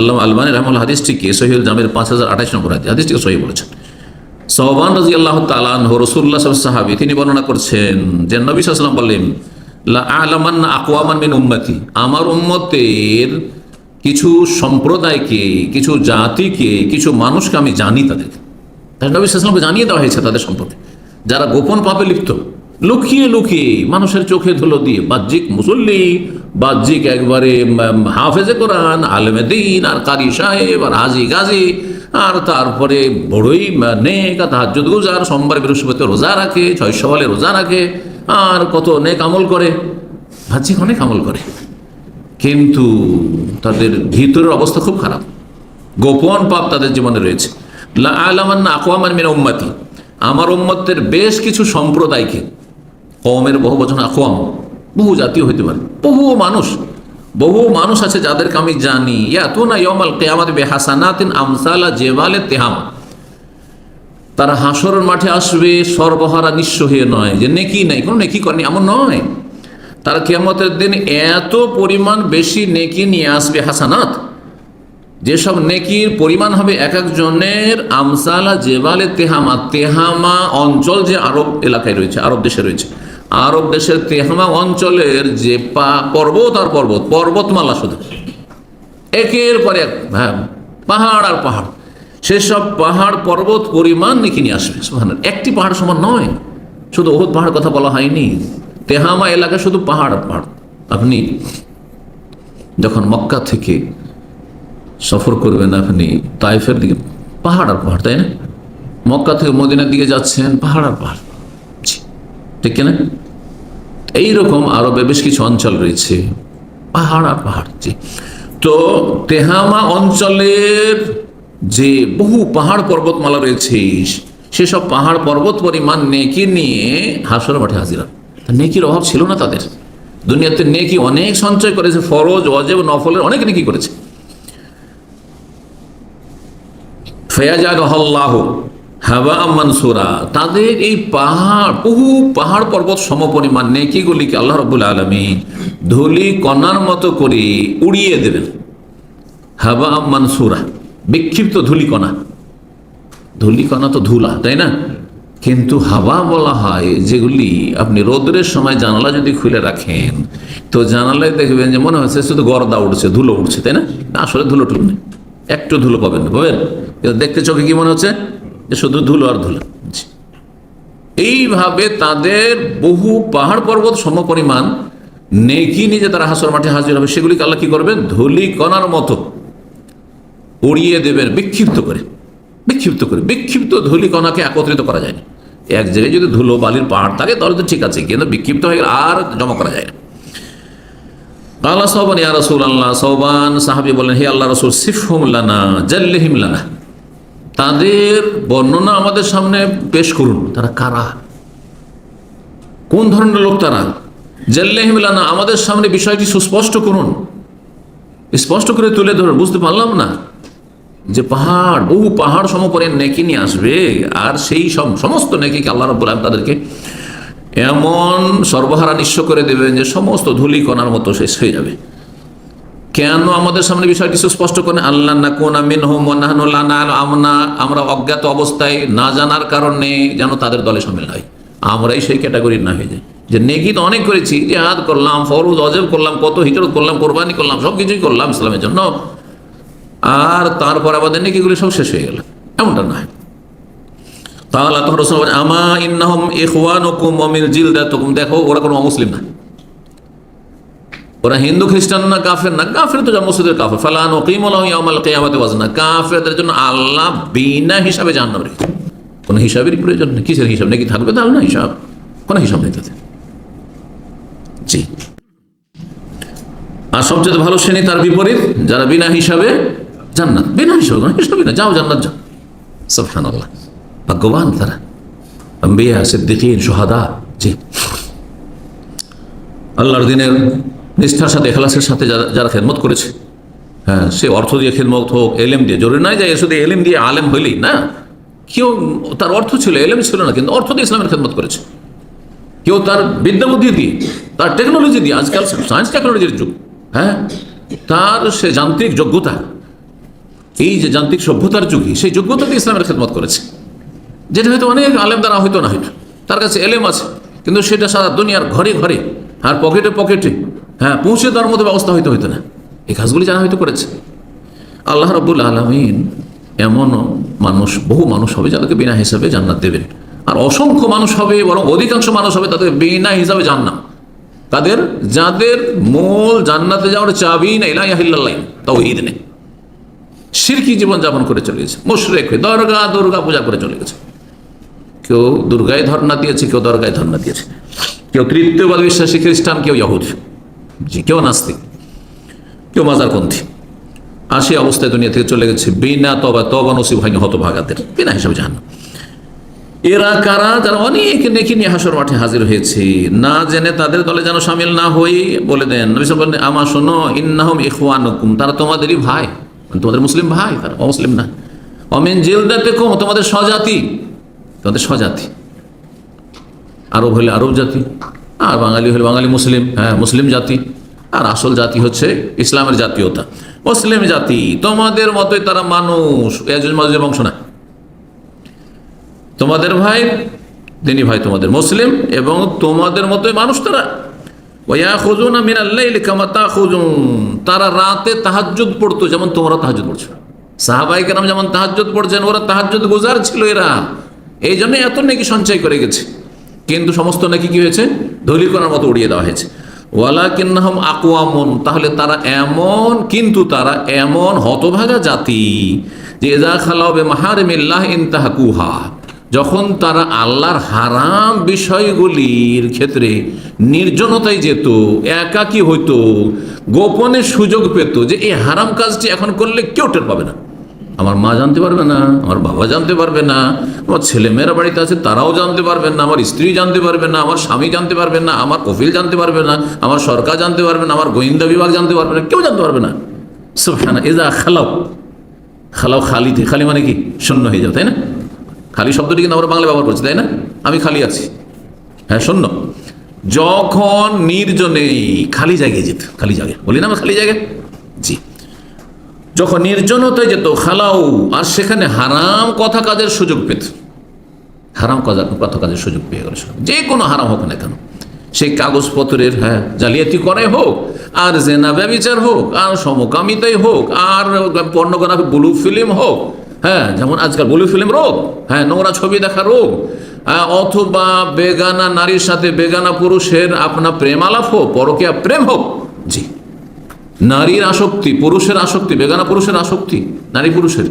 আল্লাহ আলমানি রহমুল হাদিসটিকে সহিউল জামের পাঁচ হাজার আঠাশ নম্বর হাদিস। হাদিসটিকে সহি বলেছেন। সহবান রাজি আল্লাহ তালান রসুল্লাহ সাহাবি, তিনি বর্ণনা করছেন যে নবী সাল্লাম বললেন আকওয়ামান মিন উম্মতি। আমার উম্মতের কিছু সম্প্রদায়কে, কিছু জাতিকে, কিছু মানুষকে আমি জানি তাদেরকে। নবী সাল্লামকে জানিয়ে দেওয়া হয়েছে তাদের সম্পর্কে। যারা গোপন পাপে লিপ্ত। লুকিয়ে লুকিয়ে মানুষের চোখে ধুলো দিয়ে, বাহ্যিক মুসল্লি, বাহ্যিক একবারে হাফেজে কোরআন, আলেমে দিন, আর কারি সাহেব, আর হাজি গাজী, আর তারপরে বড়ই নেক তাহাজুদ গুজার, সোমবার বৃহস্পতি রোজা রাখে ছয় সওয়ালে রোজা রাখে, আর কত নেক আমল করে, বাহ্যিক অনেক আমল করে। কিন্তু তাদের ভিতরের অবস্থা খুব খারাপ। গোপন পাপ তাদের জীবনে রয়েছে। আলামান্না আকওয়ামান মিন উম্মতি। আমার উম্মতের বেশ কিছু সম্প্রদায়কে কওমের বহু বচন আকওয়াম, বহু জাতীয় হইতে পারে। বহু মানুষ বহু মানুষ আছে যাদেরকে আমি জানি বিহাসানাতিন আমসালা তেহামা। তারা হাসরের মাঠে আসবে, সর্বহারা নিঃস্ব হয়ে নয়, যে নেকি নাই, কোনো নেকি করেনি, এমন নয়। তারা কেয়ামতের দিন এত পরিমাণ বেশি নেকি নিয়ে আসবে হাসানাত, যেসব নেকির পরিমাণ হবে এক একজনের আমসালা জেবালে তেহামা। তেহামা অঞ্চল যে আরব এলাকায় রয়েছে, আরব দেশে রয়েছে। আরব দেশের তেহামা অঞ্চলের যে পা পর্বত আর পর্বত, পর্বতমালা শুধু। একের পর এক হ্যাঁ পাহাড় আর পাহাড়। সেসব পাহাড় পর্বত পরিমাণ নেকি নিয়ে আসবে। একটি পাহাড় সমান নয়। শুধু ওহুদ পাহাড় কথা বলা হয়নি। তেহামা এলাকা শুধু পাহাড় পাহাড়। আপনি যখন মক্কা থেকে সফর করবেন, আপনি তাইফের দিকে, পাহাড় আর পাহাড়, তাই না? মক্কা থেকে মদিনার দিকে যাচ্ছেন, পাহাড় আর পাহাড়। ঠিক কিনা? এইরকম আরবে বেশ কিছু অঞ্চল রয়েছে। পাহাড় আর পাহাড়, জি। তো তেহামা অঞ্চলের যে বহু পাহাড় পর্বতমালা রয়েছে, সেসব পাহাড় পর্বত পরিমাণ নেকি নিয়ে হাসর মাঠে হাজিরা। নেকির অভাব ছিল না তাদের। দুনিয়াতে নেকি অনেক সঞ্চয় করেছে, ফরজ অজেব নফলের অনেক নেকি করেছে। ফয়াজাগহল্লাহ হাবা মানসুরা তাদের এই পাহাড়, বহু পাহাড় পর্বত সমপরিমাণ নেকিগুলিকে আল্লাহ রবুল আলমী ধুলি কণার মতো করে উড়িয়ে দেবেন। হাবা মানসুরা বিক্ষিপ্ত ধুলিকণা ধুলিকণা তো ধুলা, তাই না? কিন্তু হাওয়া বলা হয় যেগুলি আপনি রোদ্রের সময় জানালা যদি খুলে রাখেন, তো জানালায় দেখবেন যে মনে হচ্ছে শুধু গরদা উঠছে ধুলো উঠছে তাই না? আসলে ধুলো টুলো একটু ধুলো পাবেন না পাবেন দেখতে চোখে কি মনে হচ্ছে? শুধু ধুলো আর ধুলো। এইভাবে তাদের বহু পাহাড় পর্বত সমপরিমাণ নেকি নিয়ে তারা হাসর মাঠে হাজির হবে, সেগুলিকে আল্লাহ কি করবেন? ধুলি কণার মতো উড়িয়ে দেবেন, বিক্ষিপ্ত করে। বিক্ষিপ্ত করে। বিক্ষিপ্ত ধুলি কণাকে একত্রিত করা যায় না এক জায়গায় যদি ধুলো বালির পাহাড় থাকে, তাহলে তো ঠিক আছে, কিন্তু বিক্ষিপ্ত হয়ে গেলে আর জমা করা যায় না। আল্লাহ সহবান ইয়া রসুল আল্লাহ সহবান সাহাবি বলেন হে আল্লাহ রসুল, সিফহুম লানা, জাল্লিহিম লানা। তাদের বর্ণনা আমাদের সামনে পেশ করুন। তারা কারা? কোন ধরনের লোক তারা? জাল্লিহিম লানা আমাদের সামনে বিষয়টি সুস্পষ্ট করুন। স্পষ্ট করে তুলে ধরুন, বুঝতে পারলাম না? যে পাহাড়, বহু পাহাড় সমপরে নেকি নিয়ে আসবে, আর সেই সব সমস্ত নেকিকে আল্লাহ রব্বুল তাদেরকে এমন সর্বহারা নিঃস্ব করে দেবেন যে সমস্ত ধুলি কণার মতো শেষ হয়ে যাবে। কেন আমাদের সামনে বিষয়টি সুস্পষ্ট করেন আল্লাহ না কোন আমরা আমরা অজ্ঞাত অবস্থায় না জানার কারণে যেন তাদের দলে সামিল হয়। আমরাই সেই ক্যাটাগরির না হয়ে যাই। যে নেকি তো অনেক করেছি যে জেহাদ করলাম, ফরুজ, অজেব করলাম, কত হিজরত করলাম, কোরবানি করলাম, সব কিছুই করলাম ইসলামের জন্য। আর তারপর আমাদের নেকিগুলি সব শেষ হয়ে গেল। এমনটা নয়। তাহলে আমা ইন্নাহম ইখওয়ানুকুম ওমিল জিলদাতুকুম। দেখো, ওরা কোনো অমুসলিম না। ওরা হিন্দু, খ্রিস্টান না, কাফের না, কাফের তো মসজিদের কাফের। ফালান ওকিমুল্লাহ ইয়াউমাল ওয়াজনা কাফেরদের জন্য আল্লাহ বিনা হিসাবে জাহান্নাম রেখে কোনো হিসাবেরই প্রয়োজন নেই। কিসের হিসাব? নাকি থাকবে তাহলে? না, হিসাব। কোনো হিসাব নেই তাতে জি। আর সবচেয়ে ভালো শ্রেণি তার বিপরীত, যারা বিনা হিসাবে জান্নাত। বিনা হিসাবে কোনো হিসাবে না যাও জান্নাত, যাও। সবখান আল্লাহ ভাগ্যবান তারা। আম্বিয়া, সিদ্দিকিন সোহাদা জি। আল্লাহর দিনের নিষ্ঠার সাথে, এখলাসের সাথে যারা যারা খেদমত করেছে। হ্যাঁ সে অর্থ দিয়ে খেদমত হোক, এলেম দিয়ে। জরুরি নয় যে শুধু এলেম দিয়ে আলেম হইলেই, না। কেউ, তার অর্থ ছিল, এলেম ছিল না, কিন্তু অর্থ দিয়ে ইসলামের খেদমত করেছে। কেউ তার বিদ্যা বুদ্ধি দিয়ে, তার টেকনোলজি দিয়ে, আজকাল সায়েন্স টেকনোলজির যুগ হ্যাঁ তার সে যান্ত্রিক যোগ্যতা, এই যে যান্ত্রিক সভ্যতার যুগে সেই যোগ্যতা দিয়ে ইসলামের খেদমত করেছে। যেটা হয়তো অনেক আলেম দ্বারা হয়তো না, হয়তো। তার কাছে এলেম আছে, কিন্তু সেটা সারা দুনিয়ার ঘরে ঘরে, আর পকেটে পকেটে হ্যাঁ পৌঁছে দেওয়ার মতো ব্যবস্থা হয়তো হইতো না। এই কাজগুলি যারা হয়তো করেছে। আল্লাহ রব্বুল আলমিন এমন মানুষ, বহু মানুষ হবে যাদেরকে বিনা হিসাবে জান্নাত দেবেন। আর অসংখ্য মানুষ হবে, বরং অধিকাংশ মানুষ হবে তাদের বিনা হিসাবে জান্নাত। তাদের, যাদের মূল জান্নাতে যাওয়ার চাবি না ইলাহিল্লাহ তাও ঈদ নেই। সিরকি জীবনযাপন করে চলে গেছে। মুশরেক হয়ে দরগা, দুর্গা পূজা করে চলে গেছে। কেউ দুর্গায় ধর্ণা দিয়েছে, কেউ দরগায় ধর্ণা দিয়েছে। কেউ তৃতীয়বাদ বিশ্বাসী খ্রিস্টান, কেউ ইহুদ। কেউ নাস্তিক কেউ মাজারপন্থী। আর সেই অবস্থায় দুনিয়া থেকে চলে গেছে। বিনা তবা তবা নসিব হয়নি হতভাগাদের। বিনা হিসাবে জাহান্ন। এরা কারা? যারা অনেক নেকি নিয়ে হাসর মাঠে হাজির হয়েছে। না জেনে তাদের দলে যেন সামিল না হই বলে দেন। নবী সাল্লাল্লাহু আলাইহি ওয়াসাল্লাম বললেন, আমা শোনো ইন্নাহুম ইখওয়ানুকুম। তারা তোমাদেরই ভাই। মানে তোমাদের মুসলিম ভাই তারা অমুসলিম না। অমিন জিলদাতে কম তোমাদের স্বজাতি। তোমাদের স্বজাতি। আরব হলে আরব জাতি। আর বাঙালি হলে বাঙালি মুসলিম হ্যাঁ মুসলিম জাতি। আর আসল জাতি হচ্ছে ইসলামের জাতীয়তা। মুসলিম জাতি, তোমাদের মতোই তারা মানুষ। এজুজ মাজুজের বংশ না তোমাদের ভাই, তিনি ভাই তোমাদের মুসলিম এবং তোমাদের মতোই মানুষ তারা। তারা রাতে তাহাজ্জুদ পড়তো, যেমন তোমরা তাহাজ্জুদ পড়ছো। সাহাবাই কেরাম যেমন তাহাজ্জুদ পড়ছেন, ওরা তাহাজ্জুদ গুজার ছিল এরা। এই জন্য এত নাকি সঞ্চয় করে গেছে। কিন্তু সমস্ত নাকি কি হয়েছে? ধলিকণার মতো উড়িয়ে দেওয়া হয়েছে। ওয়ালা কিন্নাহম আকুয়ামন তাহলে তারা এমন, কিন্তু তারা এমন হতভাগা জাতি যে এজা খালাবে মাহারেমিল্লাহ ইনতাহাকুহা, যখন তারা আল্লাহর হারাম বিষয়গুলির ক্ষেত্রে নির্জনতায় যেত, একাকী হইতো, গোপনে সুযোগ পেত যে এই হারাম কাজটি এখন করলে কেউ টের পাবে না। আমার মা জানতে পারবে না, আমার বাবা জানতে পারবে না, আমার ছেলেমেয়েরা বাড়িতে আছে, তারাও জানতে পারবে না, আমার স্ত্রী জানতে পারবে না, আমার স্বামী জানতে পারবে না, আমার কফিল জানতে পারবে না, আমার সরকার জানতে পারবে না, আমার গোয়েন্দা বিভাগ জানতে পারবে না, কেউ জানতে পারবে না। সুবহানা এজা খালাও খালাও খালি খালি মানে কি? শূন্য হয়ে যাও, তাই না? খালি শব্দটি কিন্তু আমরা বাংলা ব্যবহার করছি, তাই না? আমি খালি আছি। হ্যাঁ শূন্য। যখন নির্জনে খালি জায়গায় যেত, খালি জায়গায়। বলি না আমার খালি জায়গায়? জি। যখন নির্জনতায় যেত খালাও আর সেখানে হারাম কথা কাজের সুযোগ পেত। হারাম কথা কথা কাজের সুযোগ পেয়ে গেল যে কোনো হারাম হোক না কেন। সেই কাগজপত্রের হ্যাঁ জালিয়াতি করে হোক আর জেনা ব্যবিচার হোক আর সমকামিতাই হোক আর পর্নোগ্রাফি ব্লু ফিল্ম হোক হ্যাঁ যেমন আজকাল ব্লু ফিল্ম রোগ হ্যাঁ নোংরা ছবি দেখা রোগ আহ, অথবা বেগানা নারীর সাথে বেগানা পুরুষের আপনার প্রেম আলাপ হোক পরকীয়া প্রেম হোক জি। নারীর আসক্তি, পুরুষের আসক্তি, বেগানা পুরুষের আসক্তি, নারী পুরুষের।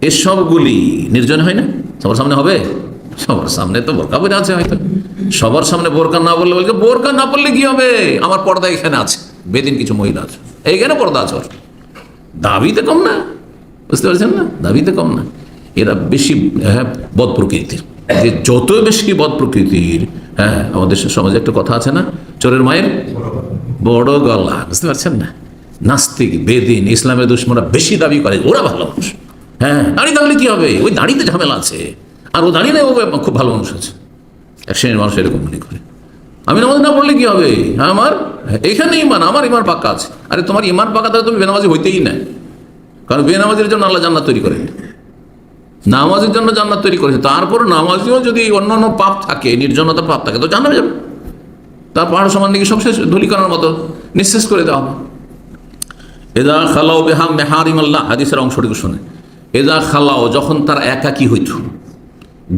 এসবগুলি নির্জন হয় না? সবার সামনে হবে? সবার সামনে তো বোরকা পরে আছে হয়তো। সবার সামনে বোরকা না বললে বলছে বোরকা না পড়লে কি হবে? আমার পর্দা এখানে আছে। বেদিন কিছু মহিলা আছে। এইখানে পর্দা আছে ওর? দাবিতে কম না? বুঝতে পারছেন না? দাবিতে কম না। এরা বেশি হ্যাঁ বদ প্রকৃতির। যে যত বেশি বদ প্রকৃতির হ্যাঁ আমাদের সমাজে একটা কথা আছে না, চোরের মায়ের বড় গলা, বুঝতে পারছেন না? নাস্তিক, বেদিন, ইসলামের দুশ্মনরা বেশি দাবি করে, ওরা ভালো মানুষ। হ্যাঁ দাঁড়ি থাকলে কি হবে? ওই দাঁড়িতে ঝামেলা আছে। আর ও দাঁড়িয়ে নেই, ও খুব ভালো মানুষ আছে। এক শ্রেণির মানুষ এরকম মনে করে। আমি নামাজ না পড়লে কি হবে? হ্যাঁ আমার এইখানে ইমান, আমার ইমান পাক্কা আছে। আরে তোমার ইমান পাক্কা তাহলে তুমি বেনামাজি হইতেই না। কারণ বেনামাজির জন্য আল্লাহ জান্নাত তৈরি করেন। নামাজের জন্য জান্নাত তৈরি করেছে। তারপর নামাজিও যদি অন্য অন্য পাপ থাকে নির্জনতার পাপ থাকে, তো জানা যাবে। তার পাহাড় সমান দিকে সব শেষ ধুলিকণার মতো নিঃশেষ করে দেওয়া হবে। এদা খালাও বেহাম মেহারিম আল্লাহ হাদিসের অংশটুকু শুনে। এদা খালাও যখন তার একাকী হইত,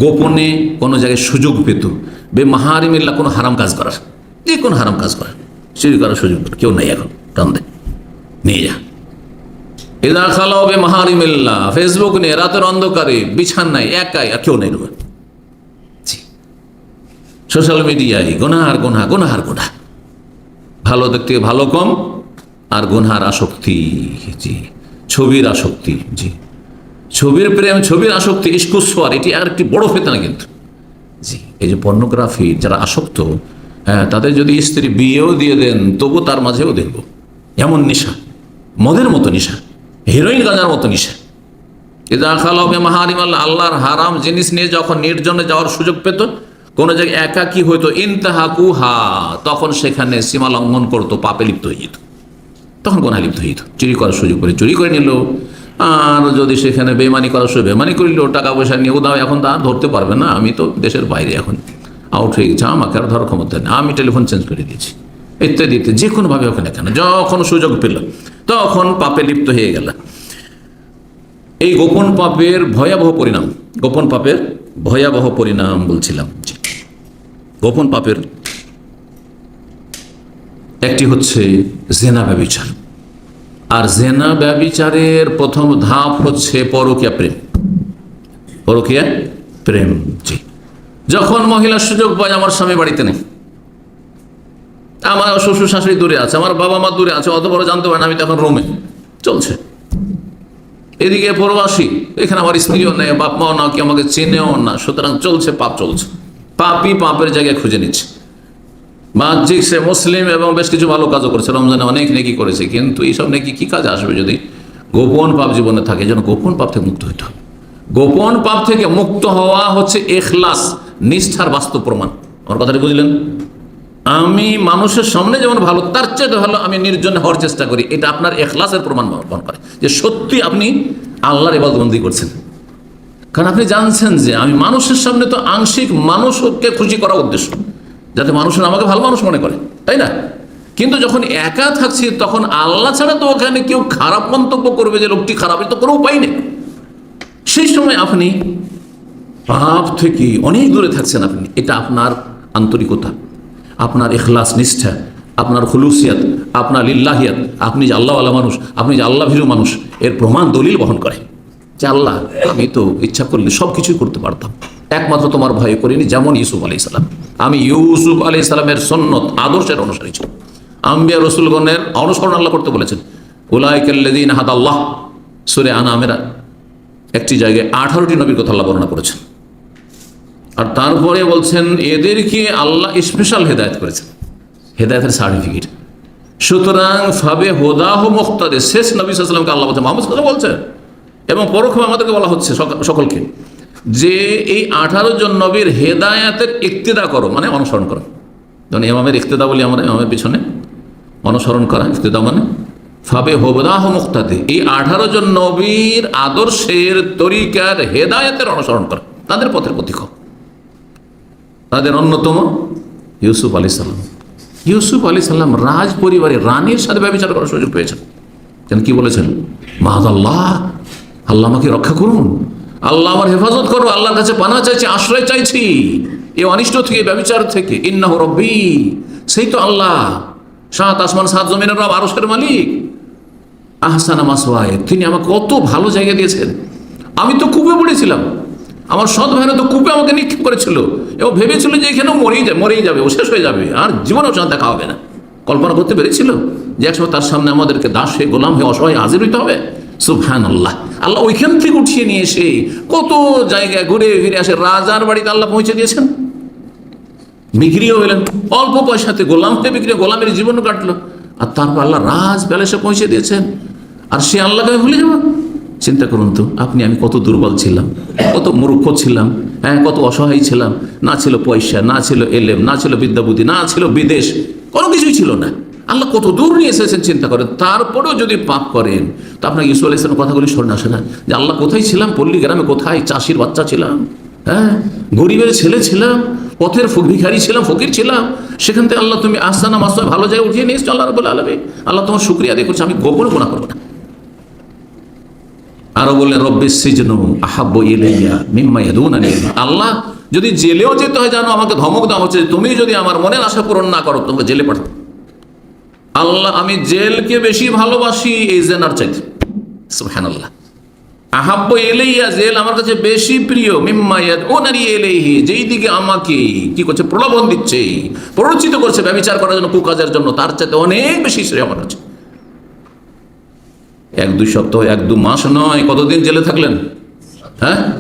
গোপনে কোনো জায়গায় সুযোগ পেত বে মাহারিমিল্লা কোনো হারাম কাজ করার। যে কোনো হারাম কাজ করার। চুরি করার সুযোগ কেউ নাই এখন, টান নিয়ে যা। এদা খালাও বে মাহারিমিল্লা ফেসবুক নিয়ে রাতের অন্ধকারে, বিছান নাই, একাই, আর কেউ নেই জি সোশ্যাল মিডিয়ায় গোনাহার গোনা গোনাহার গোনা ভালো দেখতে ভালো কম আর গুনহার আসক্তি, জি। ছবির আসক্তি, জি। ছবির প্রেম, ছবির আসক্তি ইস্কুস্বর এটি আর একটি বড় ফেতনা কিন্তু। জি, এই যে পর্নোগ্রাফি, যারা আসক্ত হ্যাঁ তাদের যদি স্ত্রী বিয়েও দিয়ে দেন, তবু তার মাঝেও দেখব। এমন নেশা, মদের মতো নেশা হিরোইন গাঁজার মতো নেশা। আল্লাহর হারাম জিনিস নিয়ে যখন নির্জনে যাওয়ার সুযোগ পেত, কোনো জায়গায় একাকি হইতো ইনতাহাকু হা তখন সেখানে সীমা লঙ্ঘন করতো, পাপে লিপ্ত হয়ে যেত। তখন গোনা লিপ্ত যেত চুরি করার সুযোগ করে, চুরি করে নিল। আর যদি সেখানে বেমানি করার সুযোগ বেমানি করিলেও টাকা পয়সা নিয়ে উদাও এখন তা ধরতে পারবে না। আমি তো দেশের বাইরে এখন আউট হয়ে গেছে, আমাকে আর ধরার ক্ষমতা নেই। আমি টেলিফোন চেঞ্জ করে দিয়েছি। ইত্যাদি যে কোনোভাবে ওখানে কেন, যখন সুযোগ পেল, তখন পাপে লিপ্ত হয়ে গেল। এই গোপন পাপের ভয়াবহ পরিণাম, গোপন পাপের ভয়াবহ পরিণাম বলছিলাম। গোপন পাপের একটি হচ্ছে জেনা ব্যবিচার। আর জেনা ব্যবিচারের প্রথম ধাপ হচ্ছে পরকিয়া প্রেম। পরকিয়া প্রেম, জি। যখন মহিলার সুযোগ পায়, আমার স্বামী বাড়িতে নেই। আমার শ্বশুর শাশুড়ি দূরে আছে, আমার বাবা মা দূরে আছে অত বড় জানতে পারে না আমি তখন রোমে। চলছে। এদিকে প্রবাসী, এখানে আমার স্ত্রীও নেই বাপ মাও না কি আমাকে চেনেও না, সুতরাং চলছে, পাপ চলছে। পাপই পাপের জায়গায় খুঁজে নিচ্ছে। বাহ্যিক সে মুসলিম এবং বেশ কিছু ভালো কাজও করেছে। রমজানে অনেক নেকি করেছে, কিন্তু এইসব নেকি কি কাজে আসবে যদি গোপন পাপ জীবনে থাকে? যেন গোপন পাপ থেকে মুক্ত হইতে হবে গোপন পাপ থেকে মুক্ত হওয়া হচ্ছে এখলাস, নিষ্ঠার বাস্তব প্রমাণ। আমার কথাটা বুঝলেন? আমি মানুষের সামনে যেমন ভালো, তার চেয়ে ভালো আমি নির্জনে হওয়ার চেষ্টা করি। এটা আপনার এখলাসের প্রমাণ বহন করে। যে সত্যি আপনি আল্লাহর এবাদবন্দি করছেন। কারণ আপনি জানছেন যে আমি মানুষের সামনে তো আংশিক মানুষকে খুশি করা উদ্দেশ্য। যাতে মানুষের আমাকে ভালো মানুষ মনে করে, তাই না? কিন্তু যখন একা থাকছি, তখন আল্লাহ ছাড়া তো ওখানে কেউ খারাপ মন্তব্য করবে যে লোকটি খারাপ তো কোনো উপায় নেই। সেই সময় আপনি পাপ থেকে অনেক দূরে থাকছেন আপনি। এটা আপনার আন্তরিকতা, আপনার এখলাস নিষ্ঠা, আপনার খুলুসিয়াত, আপনার লিল্লাহিয়াত, আপনি যে আল্লাহওয়ালা মানুষ, আপনি যে আল্লাহ ভীরু মানুষ, এর প্রমাণ দলিল বহন করে যে আল্লাহ, আমি তো ইচ্ছা করলে সব কিছুই করতে পারতাম। একমাত্র তোমার ভয় করিনি, যেমন ইউসুফ আলি সাল্লাম আমি ইউসুফ আলি সাল্লামের সন্ন্যত, আদর্শের অনুসারী ছিল আম্বিয়া রসুলগণের অনুসরণ আল্লাহ করতে বলেছেন উলাইকাল্লাদিন হাদ আল্লাহ সুরে আনামেরা একটি জায়গায় আঠারোটি নবীর কথা আল্লাহ বর্ণনা করেছেন। আর তারপরে বলছেন, এদেরকে আল্লাহ স্পেশাল হেদায়ত করেছেন। হেদায়তের সার্টিফিকেট সুতরাং ফাবে হোদাহ মুখতারে শেষ নবী সাল্লামকে আল্লাহ মোহাম্মদ বলছেন, এবং পরোক্ষভাবে আমাদেরকে বলা হচ্ছে সক- সকলকে। যে এই আঠারো জন নবীর হেদায়াতের ইক্তিদা করো মানে অনুসরণ করো। যেমন ইমামের ইক্তিদা বলি আমরা, ইমামের পিছনে। অনুসরণ করা, ইক্তিদা মানে ফাবে হোবদাহ মুক্তাদে। এই আঠারো জন নবীর আদর্শের তরিকার হেদায়তের অনুসরণ করা। তাদের পথের প্রতীক তাদের অন্যতম ইউসুফ আলী সাল্লাম ইউসুফ আলী সাল্লাম রাজ পরিবারের রানীর সাথে ব্যবচার করার সুযোগ পেয়েছেন। কেন কি বলেছেন? মাহাদ আল্লাহ আল্লাহ আমাকে রক্ষা করুন। আল্লাহ আমার হেফাজত করো, আল্লাহর কাছে পানা চাইছি, আশ্রয় চাইছি। এ অনিষ্ট থেকে, ব্যবচার থেকে, ইন্নাহ রব্বি। সেই তো আল্লাহ। সাত আসমান, সাত জমিনের রব আরসের মালিক। আহসানা মাসওয়ায় তিনি আমাকে কত ভালো জায়গা দিয়েছেন। আমি তো কূপে পড়েছিলাম। আমার সৎ ভাইরা তো কূপে আমাকে নিক্ষেপ করেছিল। এবং ভেবেছিল যে এখানেও মরেই যাবে মরেই যাবে, ও শেষ হয়ে যাবে। আর জীবনেও সাথে দেখা হবে না। কল্পনা করতে পেরেছিল? যে একসময় তার সামনে আমাদেরকে দাস হয়ে, গোলাম হয়ে, অসহায়, হাজির হইতে হবে? সুবহান আল্লাহ আল্লাহ ওইখান থেকে উঠিয়ে নিয়ে এসে কত জায়গায় ঘুরে ফিরে আসে। রাজার বাড়িতে আল্লাহ পৌঁছে দিয়েছেন। বিক্রিও হইলেন অল্প পয়সাতে গোলাম হয়ে বিক্রি, গোলামের জীবন কাটলো। আর তারপর আল্লাহ রাজ প্যালেসে পৌঁছে দিয়েছেন। আর সে আল্লাহকে ভুলে যাব। চিন্তা করুন তো, আপনি, আমি কত দুর্বল ছিলাম, কত মূর্খ ছিলাম হ্যাঁ কত অসহায় ছিলাম। না ছিল পয়সা, না ছিল এলেম, না ছিল বিদ্যাবুদ্ধি, না ছিল বিদেশ, কোনো কিছুই ছিল না। আল্লাহ কত দূর নিয়ে এসেছেন চিন্তা করেন? তারপরেও যদি পাপ করেন, তো আপনার ইসু আলাহ ইসলামের কথাগুলি স্মরণ আসে না? যে আল্লাহ কোথায় ছিলাম? পল্লী গ্রামে কোথায়? চাষির বাচ্চা ছিলাম হ্যাঁ? গরিবের ছেলে ছিলাম, পথের ভিখারি ছিলাম, ফকির ছিলাম। সেখান থেকে আল্লাহ তুমি আস্তানা মাস্তায় ভালো জায়গায় উঠিয়ে নিয়েছো আল্লাহ রবুল্লা আলমী আল্লাহ তোমার শুক্রিয়া করছে, আমি গোপনে গোনা করব না। আরও বললেন রব্বিস সিজনু আহাব্ব ইলাইয়া মিম্মা ইয়াদুনানি আল্লাহ, যদি জেলেও যেতে হয়, জানো, আমাকে ধমক দেওয়া হচ্ছে, তুমি যদি আমার মনের আশা পূরণ না করো, তোমাকে জেলে পাঠাও আল্লাহ, আমি জেলকে বেশি ভালোবাসি এই জেনার চাইতে। সুবহানাল্লাহ। আহাব্ব এলেইয়া জেল আমার কাছে বেশি প্রিয়। মিম্মায়াত ও নারী এলেহি যেই দিকে আমাকে কি করছে, প্রলোভন দিচ্ছে, প্ররোচিত করছে ব্যবচার করার জন্য, কুকাজের জন্য, তার চাইতে অনেক বেশি শ্রেয় আমার কাছে। এক দুই সপ্তাহ, এক দু মাস নয়, কতদিন জেলে থাকলেন? হ্যাঁ?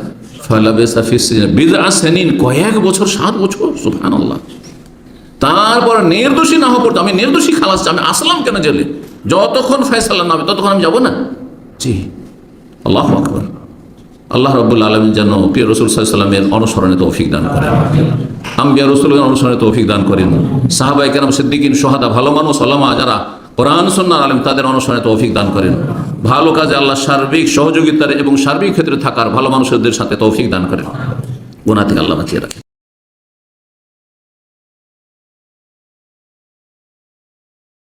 ফালাবে সাফিস বিদা সেনিন, কয়েক বছর, সাত বছর সুফান আল্লাহ তারপর নির্দোষী না হওয়া পড়তো আমি নির্দোষী খালাস আমি আসলাম কেন জেলে? যতক্ষণ ফয়সালা না হবে ততক্ষণ আমি যাব না? জি। আল্লাহ আকবর। আল্লাহ রব্বুল আলম যেন প্রিয় রসুল সাল্লামের অনুসরণে তৌফিক দান করেন। আম্বিয়া রসুলের অনুসরণে তৌফিক দান করেন। সাহাবাই কেরাম, সিদ্দিকিন সোহাদা ভালো মানুষ আলামা যারা কোরআন সন্ন্যার আলম, তাদের অনুসরণে তৌফিক দান করেন। ভালো কাজে আল্লাহ সার্বিক সহযোগিতার এবং সার্বিক ক্ষেত্রে থাকার ভালো মানুষদের সাথে তৌফিক দান করেন। গুণা থেকে আল্লাহ বাঁচিয়ে রাখেন।